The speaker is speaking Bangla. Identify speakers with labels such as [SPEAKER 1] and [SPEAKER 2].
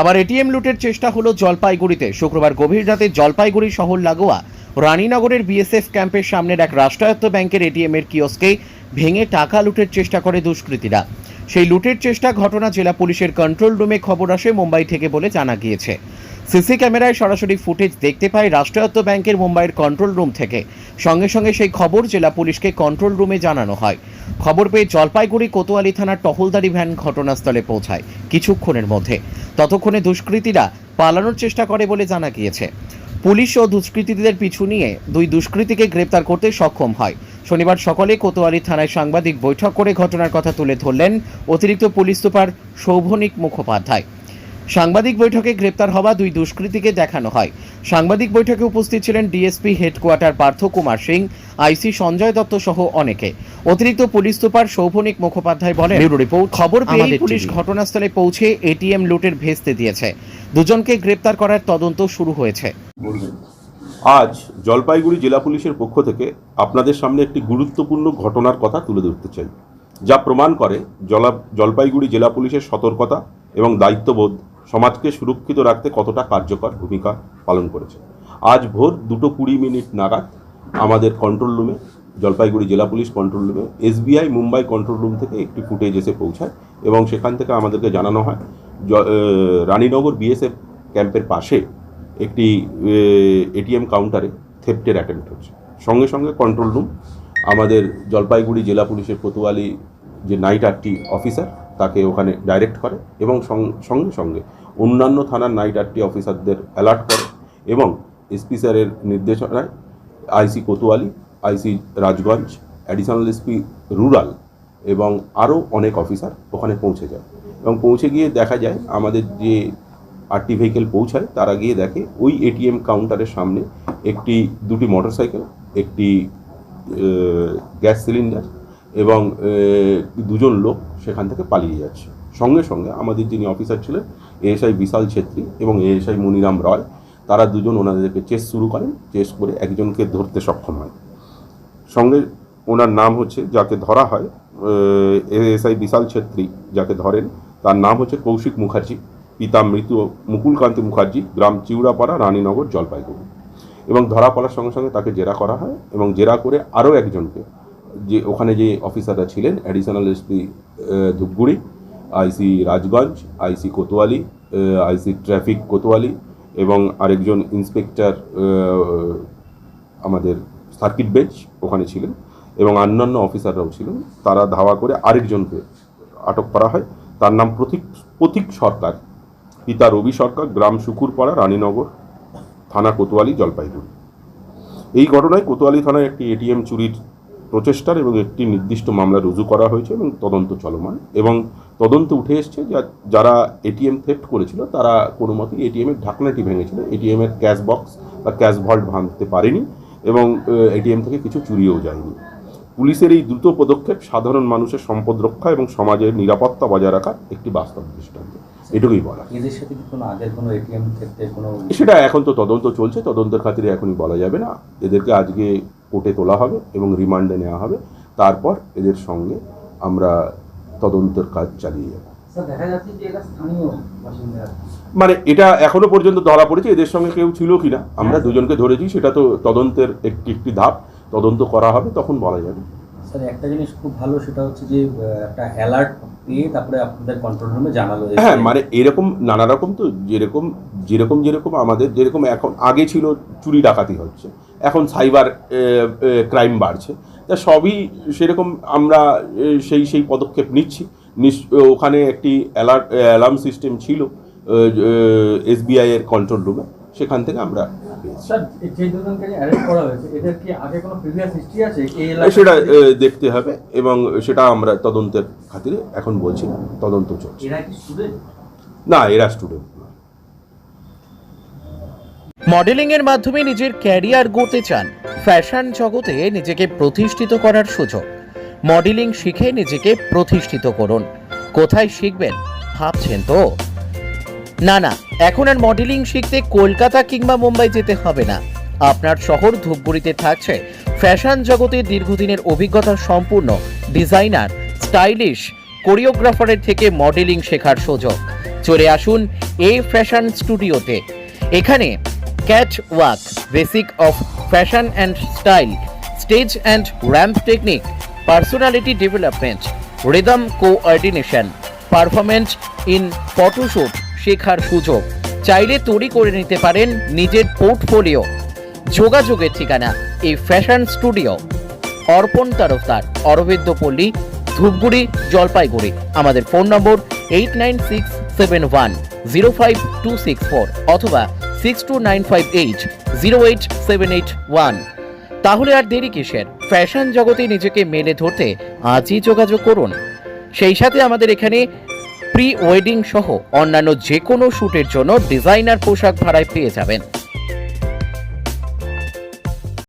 [SPEAKER 1] আবার এটিএম লুটের চেষ্টা হলো জলপাইগুড়িতে। শুক্রবার গভীর রাতে জলপাইগুড়ি শহর লাগোয়া রানীনগরের বিএসএফ ক্যাম্পের সামনের এক রাষ্ট্রায়ত্ত ব্যাংকের এটিএম এর কিয়স্কে ভেঙে টাকা লুটের চেষ্টা করে দুষ্কৃতীরা। সেই লুটের চেষ্টা ঘটনা জেলা পুলিশের কন্ট্রোল রুমে খবর আসে, মুম্বাই থেকে বলে জানা গিয়েছে। সিসি ক্যামেরায় সরাসরি ফুটেজ দেখতে পায় রাষ্ট্রায়ত্ত ব্যাংকের মুম্বাইয়ের কন্ট্রোল রুম থেকে। সঙ্গে সঙ্গে সেই খবর জেলা পুলিশকে কন্ট্রোল রুমে জানানো হয়। খবর পেয়ে জলপাইগুড়ি কোতোয়ালি থানার টহলদারি ভ্যান ঘটনাস্থলে পৌঁছায় কিছুক্ষণের মধ্যে। ততক্ষণে দুষ্কৃতীরা পালানোর চেষ্টা করে বলে জানা গিয়েছে। পুলিশ ও দুষ্কৃতীদের পিছু নিয়ে দুই দুষ্কৃতীকে গ্রেপ্তার করতে সক্ষম হয়। শনিবার সকালে কোতোয়ালি থানায় সাংবাদিক বৈঠক করে ঘটনার কথা তুলে ধরলেন অতিরিক্ত পুলিশ সুপার শৌভনিক মুখোপাধ্যায়। সাংবাদিক বৈঠকে গ্রেপ্তার হওয়া দুই দুষ্কৃতীকে দেখানো হয়। সাংবাদিক বৈঠকে উপস্থিত ছিলেন DSP headquarter Partha Kumar Singh IC Sanjay Dutta সহ অনেকে। অতিরিক্ত পুলিশ সুপার শৌভনিক মুখোপাধ্যায় বলেন ব্যুরো রিপোর্ট খবর পেয়ে পুলিশ ঘটনাস্থলে পৌঁছে এটিএম লুটের ভেস্তে দিয়েছে। দুজনকে গ্রেপ্তার করার তদন্ত শুরু হয়েছে।
[SPEAKER 2] আজ জলপাইগুড়ি জেলা পুলিশের পক্ষ থেকে আপনাদের সামনে একটি গুরুত্বপূর্ণ ঘটনার কথা তুলে ধরতে চাই যা প্রমাণ করে জলা জলপাইগুড়ি জেলা পুলিশের সতর্কতা এবং দায়িত্ববোধ সমাজকে সুরক্ষিত রাখতে কতটা কার্যকর ভূমিকা পালন করেছে। আজ ভোর দুটো কুড়ি মিনিট নাগাদ আমাদের কন্ট্রোল রুমে জলপাইগুড়ি জেলা পুলিশ কন্ট্রোল রুমে এসবিআই মুম্বাই কন্ট্রোল রুম থেকে একটি ফুটেজ এসে পৌঁছায় এবং সেখান থেকে আমাদেরকে জানানো হয় রানীনগর বিএসএফ ক্যাম্পের পাশে একটি এটিএম কাউন্টারে থেপ্টের অ্যাটেম্প্ট হচ্ছে। সঙ্গে সঙ্গে কন্ট্রোল রুম আমাদের জলপাইগুড়ি জেলা পুলিশের কোতোয়ালি যে নাইট আটটি অফিসার তাকে ওখানে ডাইরেক্ট করে এবং সঙ্গে সঙ্গে অন্যান্য থানার নাইট আটটি অফিসারদের অ্যালার্ট করে এবং এসপি স্যারের নির্দেশনায় IC Kotwali IC Rajganj additional SP rural এবং আরও অনেক অফিসার ওখানে পৌঁছে যায়। এবং পৌঁছে গিয়ে দেখা যায় আমাদের যে আটটি ভেহিকেল পৌঁছায় তারা গিয়ে দেখে ওই এটিএম কাউন্টারের সামনে একটি, দুটি মোটরসাইকেল একটি গ্যাস সিলিন্ডার এবং দুজন লোক সেখান থেকে পালিয়ে যাচ্ছে। সঙ্গে সঙ্গে আমাদের যিনি অফিসার ছিলেন, এএসআই বিশাল ছেত্রী এবং এএসআই মনিরাম রয়, তারা দুজন ওনাদেরকে চেস শুরু করেন, চেস করে একজনকে ধরতে সক্ষম হয়। সঙ্গে ওনার নাম হচ্ছে, যাকে ধরা হয় এএসআই বিশাল ছেত্রী যাকে ধরেন, তার নাম হচ্ছে কৌশিক মুখার্জি, পিতা মৃত মুকুলকান্তি মুখার্জি, গ্রাম চিউড়াপাড়া, রানীনগর, জলপাইগুড়ি। এবং ধরা পড়ার সঙ্গে সঙ্গে তাকে জেরা করা হয় এবং জেরা করে আরও একজনকে যে ওখানে যে অফিসাররা ছিলেন additional SP Dhupguri IC Rajganj IC Kotwali IC traffic Kotwali এবং আরেকজন ইন্সপেক্টর আমাদের সার্কিট বেঞ্চ ওখানে ছিলেন এবং অন্যান্য অফিসাররাও ছিলেন। তারা ধাওয়া করে আরেকজনকে আটক করা হয়। তার নাম প্রতীক প্রতীক সরকার। পিতা রবি সরকার, গ্রাম শুকুরপাড়া, রানীনগর, থানা কোতোয়ালি, জলপাইগুড়ি। এই ঘটনায় কোতোয়ালি থানায় একটি এটিএম চুরির প্রচেষ্টার এবং একটি নির্দিষ্ট মামলা রুজু করা হয়েছে এবং তদন্ত চলমান এবং তদন্ত উঠে এসছে যা- যারা এটিএম থেফট করেছিল তারা কোনো মতেই এটিএমের ঢাকনাটি ভেঙেছিল এটিএমের ক্যাশ বক্স বা ক্যাশ ভল্ট ভাঙতে পারেনি এবং এটিএম থেকে কিছু চুরিও যায়নি। পুলিশের এই দ্রুত পদক্ষেপ সাধারণ মানুষের সম্পদ রক্ষা এবং সমাজের নিরাপত্তা বজায় রাখার একটি বাস্তব দৃষ্টান্ত। এটুকুই বলা
[SPEAKER 3] এদের সাথে কি কোনো আগের কোনো এটিএম ক্ষেত্রে কোনো
[SPEAKER 2] সেটা এখন তো তদন্ত চলছে তদন্তের খাতিরে এখনই বলা যাবে না। এদেরকে আজকে কোর্টে তোলা হবে এবং রিমান্ডে নেওয়া হবে। তারপর এদের সঙ্গে আমরা তদন্তের কাজ চালিয়ে যাব। মানে এটা এখনও পর্যন্ত ধরা পড়েছে এদের সঙ্গে কেউ ছিল কি না আমরা দুজনকে ধরেছি সেটা তো তদন্তের একটি একটি ধাপ। তদন্ত করা হবে তখন বলা যাবে।
[SPEAKER 3] স্যার, একটা জিনিস খুব ভালো, সেটা হচ্ছে যে একটা অ্যালার্ট পেয়ে তারপরে আপনাদের কন্ট্রোল রুমে জানালো
[SPEAKER 2] হ্যাঁ মানে এরকম নানা রকম তো, যেরকম যেরকম যেরকম আমাদের, যেরকম এখন, আগে ছিল চুরি ডাকাতি হচ্ছে, এখন সাইবার ক্রাইম বাড়ছে। তা সবই সেরকম আমরা সেই সেই পদক্ষেপ নিচ্ছি। ওখানে একটি অ্যালার্ট অ্যালার্ম সিস্টেম ছিল এসবিআই এর কন্ট্রোল রুমে সেখান থেকে আমরা
[SPEAKER 4] এই
[SPEAKER 2] সেটা দেখতে হবে এবং সেটা আমরা তদন্তের খাতিরে এখন বলছি না, তদন্ত চলছে।
[SPEAKER 3] এরা কি স্টুডেন্ট
[SPEAKER 2] না এরা স্টুডেন্ট
[SPEAKER 1] মডেলিং এর মাধ্যমে নিজের ক্যারিয়ার গড়তে চান ফ্যাশন জগতে নিজেকে প্রতিষ্ঠিত করার সুযোগ। মডেলিং শিখে নিজেকে প্রতিষ্ঠিত করুন। কোথায় শিখবেন ভাবছেন তো? না না, এখন আর মডেলিং শিখতে কলকাতা কিংবা মুম্বাই যেতে হবে না। আপনার শহর ধূপগুড়িতে থাকছে। ফ্যাশন জগতে দীর্ঘদিনের অভিজ্ঞতা সম্পূর্ণ। ডিজাইনার স্টাইলিশ কোরিওগ্রাফারের থেকে মডেলিং শেখার সুযোগ। চলে আসুন এ ফ্যাশন স্টুডিওতে এখানে catwalk basic of fashion and style stage and ramp technique personality development rhythm coordination performance in photoshoot শেখার সুযোগ। চাইলে তৈরি করে নিতে পারেন নিজের পোর্টফোলিও। যোগাযোগের ঠিকানা এই ফ্যাশন স্টুডিও। অর্পণ তরফদার অরবিন্দ পল্লী, ধূপগুড়ি, জলপাইগুড়ি। আমাদের phone number eight nine six seven one zero five two six four অথবা six two nine five eight zero eight seven eight one তাহলে আর দেরি কিসের? ফ্যাশন জগতে নিজেকে মেলে ধরতে আজই যোগাযোগ করুন। সেই সাথে আমাদের এখানে প্রি ওয়েডিং সহ অন্যান্য যে কোনো শ্যুটের জন্য ডিজাইনার পোশাক ভাড়ায় পেয়ে যাবেন।